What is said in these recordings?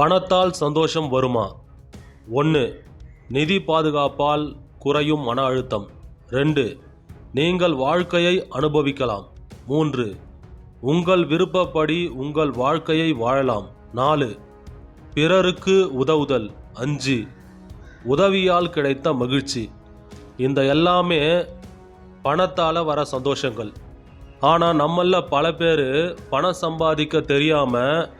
பணத்தால் சந்தோஷம் வருமா? ஒன்று நிதி பாதுகாப்பால் குறையும் மன அழுத்தம். ரெண்டு நீங்கள் வாழ்க்கையை அனுபவிக்கலாம். மூன்று உங்கள் விருப்பப்படி உங்கள் வாழ்க்கையை வாழலாம். நாலு பிறருக்கு உதவுதல். அஞ்சு உதவியால் கிடைத்த மகிழ்ச்சி. இந்த எல்லாமே பணத்தால் வர சந்தோஷங்கள். ஆனால் நம்மள பல பேர் பணம் சம்பாதிக்க தெரியாமல்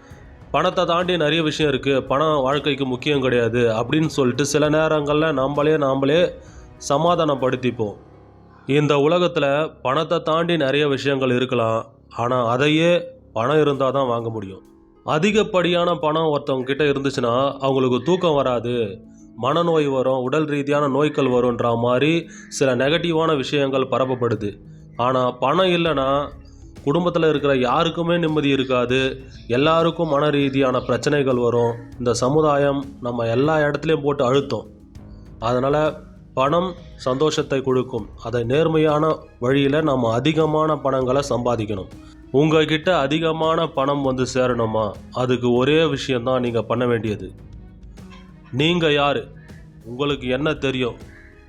பணத்தை தாண்டி நிறைய விஷயம் இருக்குது பணம் வாழ்க்கைக்கு முக்கியம் கிடையாது அப்படின்னு சொல்லிட்டு சில நேரங்களில் நம்மளே நாம்ளே சமாதானப்படுத்திப்போம். இந்த உலகத்தில் பணத்தை தாண்டி நிறைய விஷயங்கள் இருக்கலாம். ஆனால் அதையே பணம் இருந்தால் தான் வாங்க முடியும். அதிகப்படியான பணம் ஒருத்தவங்க கிட்ட இருந்துச்சுன்னா அவங்களுக்கு தூக்கம் வராது. மனநோய் வரும் உடல் ரீதியான நோய்கள் வரும்ன்ற மாதிரி சில நெகட்டிவான விஷயங்கள் பரப்பப்படுது. ஆனால் பணம் இல்லைன்னா குடும்பத்தில் இருக்கிற யாருக்குமே நிம்மதி இருக்காது. எல்லாருக்கும் மன ரீதியான பிரச்சனைகள் வரும். இந்த சமுதாயம் நம்ம எல்லா இடத்துலையும் போட்டு அழுத்தம். அதனால் பணம் சந்தோஷத்தை கொடுக்கும். அதை நேர்மையான வழியில் நம்ம அதிகமான பணங்களை சம்பாதிக்கணும். உங்ககிட்ட அதிகமான பணம் வந்து சேரணுமா? அதுக்கு ஒரே விஷயந்தான் நீங்கள் பண்ண வேண்டியது. நீங்கள் யார்? உங்களுக்கு என்ன தெரியும்?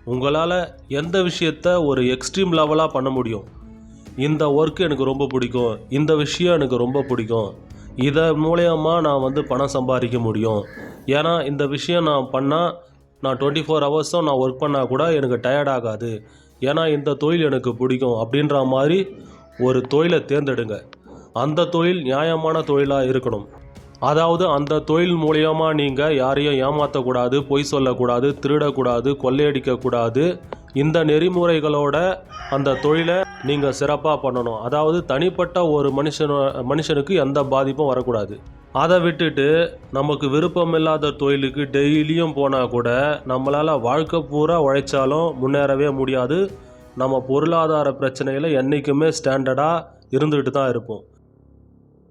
உங்களால் எந்த விஷயத்த ஒரு எக்ஸ்ட்ரீம் லெவலாக பண்ண முடியும்? இந்த ஒர்க் எனக்கு ரொம்ப பிடிக்கும். இந்த விஷயம் எனக்கு ரொம்ப பிடிக்கும். இதை மூலயமா நான் வந்து பணம் சம்பாதிக்க முடியும். ஏன்னா இந்த விஷயம் நான் பண்ணால் நான் டுவெண்ட்டி ஃபோர் ஹவர்ஸும் நான் ஒர்க் பண்ணால் கூட எனக்கு டயர்ட் ஆகாது. ஏன்னா இந்த தொழில் எனக்கு பிடிக்கும். அப்படின்ற மாதிரி ஒரு தொழிலை தேர்ந்தெடுங்க. அந்த தொழில் நியாயமான தொழிலாக இருக்கணும். அதாவது அந்த தொழில் மூலியமாக நீங்கள் யாரையும் ஏமாற்றக்கூடாது பொய் சொல்லக்கூடாது திருடக்கூடாது கொள்ளையடிக்கக்கூடாது. இந்த நெறிமுறைகளோட அந்த தொழிலை நீங்கள் சிறப்பாக பண்ணணும். அதாவது தனிப்பட்ட ஒரு மனுஷன மனுஷனுக்கு எந்த பாதிப்பும் வரக்கூடாது. அதை விட்டுட்டு நமக்கு விருப்பம் இல்லாத தொழிலுக்கு டெய்லியும் போனால் கூட நம்மளால் வாழ்க்கை பூரா உழைச்சாலும் முன்னேறவே முடியாது. நம்ம பொருளாதார பிரச்சனையில் என்றைக்குமே ஸ்டாண்டர்டாக இருந்துக்கிட்டு தான் இருப்போம்.